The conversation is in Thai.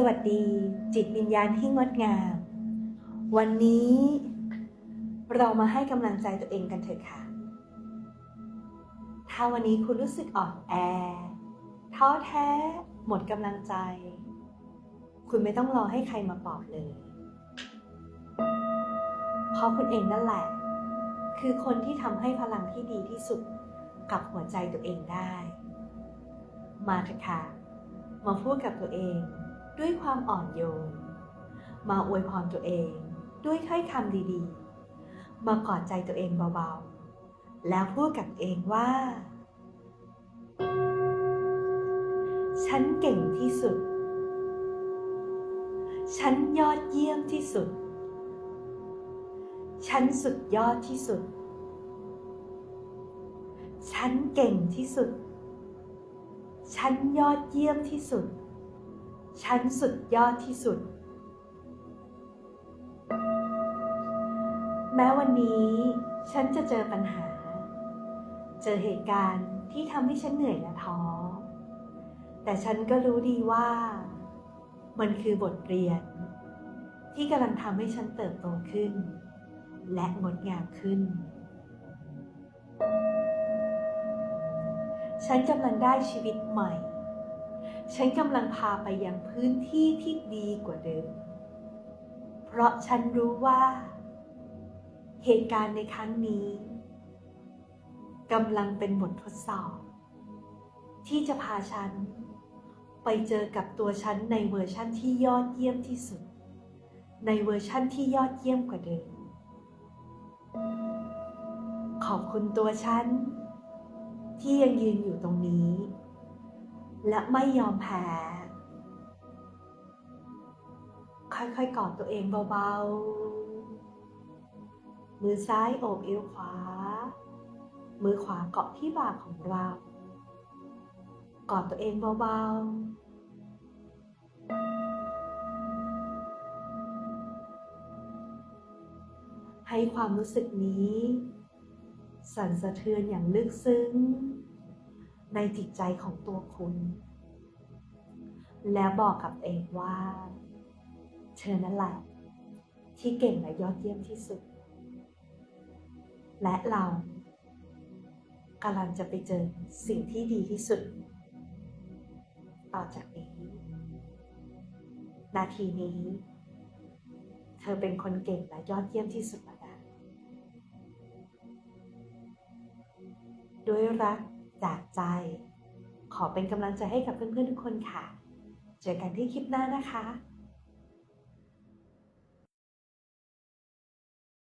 สวัสดี จิตวิญญาณที่งดงาม วันนี้ เรามาให้กำลังใจตัวเองกันเถอะค่ะ ถ้าวันนี้คุณรู้สึกอ่อนแอท้อแท้ หมดกำลังใจ คุณไม่ต้องรอให้ใครมาปลอบเลย เพราะคุณเองนั่นแหละ คือคนที่ทำให้พลังที่ดีที่สุดกับหัวใจตัวเองได้ มาเถอะค่ะมาพูดกับตัวเอง ด้วยความอ่อนโยน มาอวยพรตัวเองด้วยถ้อยคำดีๆ มากอดใจตัวเองเบาๆ แล้วพูดกับเองว่า ฉันเก่งที่สุด ฉันยอดเยี่ยมที่สุด ฉันสุดยอดที่สุด ฉันเก่งที่สุด ฉันยอดเยี่ยมที่สุด ฉันสุดยอดที่สุด แม้วันนี้ ฉันจะเจอปัญหา เจอเหตุการณ์ที่ทำให้ฉันเหนื่อยและท้อ แต่ฉันก็รู้ดีว่า มันคือบทเรียน ที่กำลังทำให้ฉันเติบโตขึ้น และงดงามขึ้น ฉันกำลังได้ชีวิตใหม่ ฉันกำลังพาไปยังพื้นที่ที่ดีกว่าเดิม เพราะฉันรู้ว่า เหตุการณ์ในครั้งนี้กำลังเป็นบททดสอบ ที่จะพาฉัน ไปเจอกับตัวฉันในเวอร์ชั่นที่ยอดเยี่ยมที่สุด ในเวอร์ชั่นที่ยอดเยี่ยมกว่าเดิม ขอบคุณตัวฉัน ที่ยังยืนอยู่ตรงนี้ และไม่ยอมแพ้ ค่อยๆกอดตัวเองเบาๆ มือซ้ายโอบเอวขวา มือขวาเกาะที่บ่าของเรา กอดตัวเองเบาๆ ให้ความรู้สึกนี้ สั่นสะเทือนอย่างลึกซึ้ง ในจิตใจของตัวคุณ แล้วบอกกับเองว่า เธอนั่นแหละที่เก่งและยอดเยี่ยมที่สุด และเรากำลังจะไปเจอสิ่งที่ดีที่สุด ต่อจากนี้ นาทีนี้ เธอเป็นคนเก่งและยอดเยี่ยมที่สุดแล้วนะด้วยรัก จากใจ ขอเป็นกำลังใจให้กับเพื่อนๆทุกคนค่ะ เจอกันที่คลิปหน้านะคะ